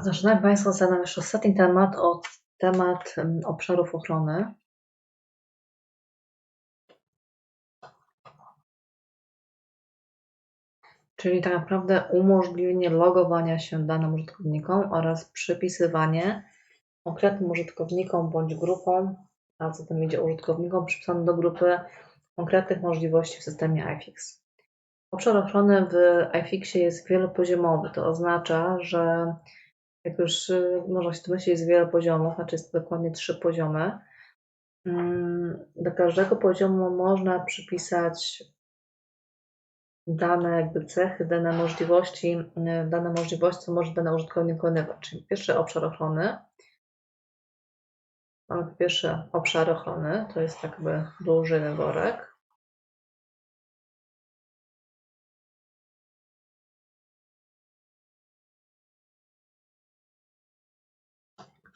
Zaczynamy Państwo za nasz ostatni temat od temat obszarów ochrony. Czyli tak naprawdę umożliwienie logowania się danym użytkownikom oraz przypisywanie konkretnym użytkownikom bądź grupom, a co tam idzie użytkownikom przypisanym do grupy konkretnych możliwości w systemie iFix. Obszar ochrony w iFixie jest wielopoziomowy. To oznacza, że jak już y, można się domyślić, jest wiele poziomów, znaczy jest dokładnie trzy poziomy. Mm, do każdego poziomu można przypisać dane jakby cechy, dane możliwości, y, dane możliwości, co może dany użytkownik wykonywać. Czyli pierwszy obszar ochrony. Mamy pierwszy obszar ochrony, to jest jakby duży worek.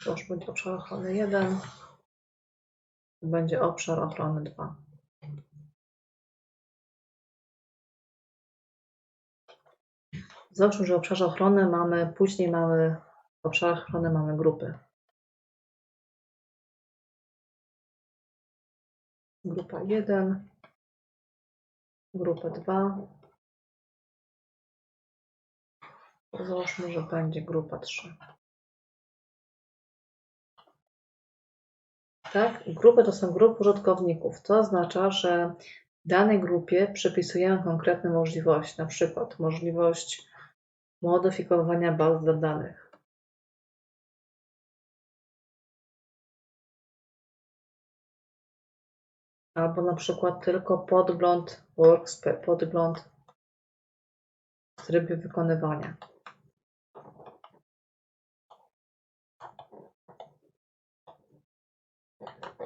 Już będzie obszar ochrony 1. Będzie obszar ochrony 2. Załóżmy, że w obszarze ochrony mamy, później mamy, w obszarach ochrony mamy grupy. Grupa 1, grupa 2. Załóżmy, że będzie grupa 3. Tak? Grupy to są grupy użytkowników. To oznacza, że danej grupie przypisujemy konkretne możliwości, na przykład możliwość modyfikowania baz danych. Albo na przykład tylko podgląd workspace, podgląd w trybie wykonywania.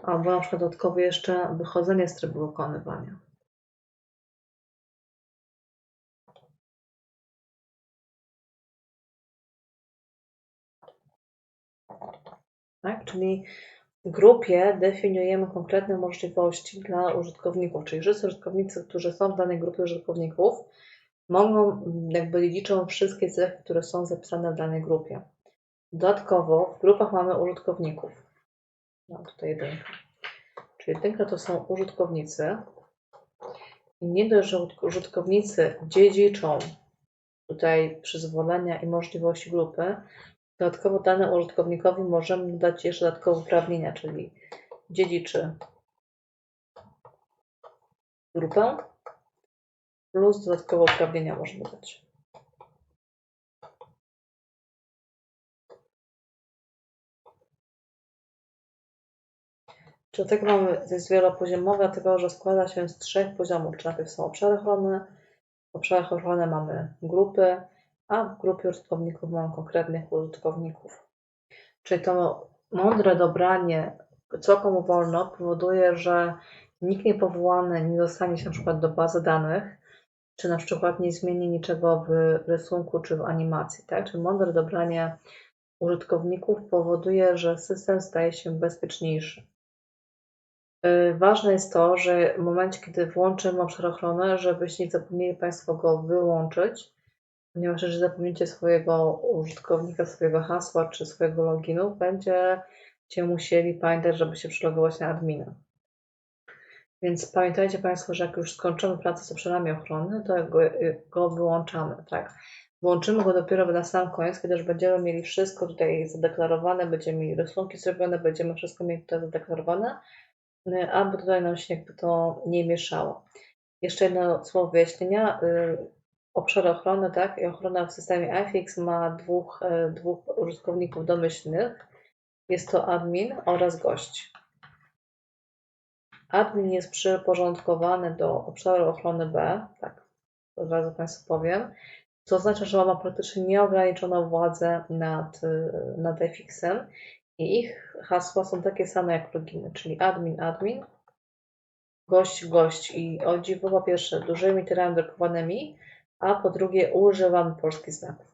Albo na przykład dodatkowo jeszcze wychodzenie z trybu wykonywania. Tak? Czyli w grupie definiujemy konkretne możliwości dla użytkowników, czyli wszyscy użytkownicy, którzy są w danej grupie użytkowników, mogą, jakby liczą wszystkie cechy, które są zapisane w danej grupie. Dodatkowo w grupach mamy użytkowników. Mam tutaj jedynkę. Czyli jedynka to są użytkownicy. I nie dość, że użytkownicy dziedziczą tutaj przyzwolenia i możliwości grupy, dodatkowo danemu użytkownikowi możemy dać jeszcze dodatkowe uprawnienia, czyli dziedziczy grupę plus dodatkowe uprawnienia możemy dać. Czy tego mamy, to jest wielopoziomowe, dlatego że składa się z trzech poziomów. Czy najpierw są obszary ochrony, w obszarach ochrony mamy grupy, a w grupie użytkowników mamy konkretnych użytkowników. Czyli to mądre dobranie, co komu wolno, powoduje, że nikt niepowołany nie dostanie się na przykład do bazy danych, czy na przykład nie zmieni niczego w rysunku czy w animacji. Tak? Czyli mądre dobranie użytkowników powoduje, że system staje się bezpieczniejszy. Y, ważne jest to, że w momencie, kiedy włączymy obszar ochrony, żebyście nie zapomnieli Państwo go wyłączyć, ponieważ jeżeli zapomnicie swojego użytkownika, swojego hasła czy swojego loginu, będziecie musieli pamiętać, żeby się przylogować na admina. Więc pamiętajcie Państwo, że jak już skończymy pracę z obszarami ochrony, to go, go wyłączamy. Tak? Włączymy go dopiero na sam koniec, kiedy już będziemy mieli wszystko tutaj zadeklarowane, będziemy mieli rysunki zrobione, będziemy wszystko mieli tutaj zadeklarowane, Y, aby tutaj nam się jakby to nie mieszało. Jeszcze jedno słowo wyjaśnienia. Y, obszar ochrony, tak, i ochrona w systemie iFix ma dwóch, y, dwóch użytkowników domyślnych. Jest to admin oraz gość. Admin jest przyporządkowany do obszaru ochrony B, tak, od razu Państwu powiem, co oznacza, że ma praktycznie nieograniczoną władzę nad, nad iFixem i ich hasła są takie same jak loginy, czyli admin, admin, gość, gość i o dziwo po pierwsze dużymi literami drukowanymi, a po drugie używamy polskich znaków.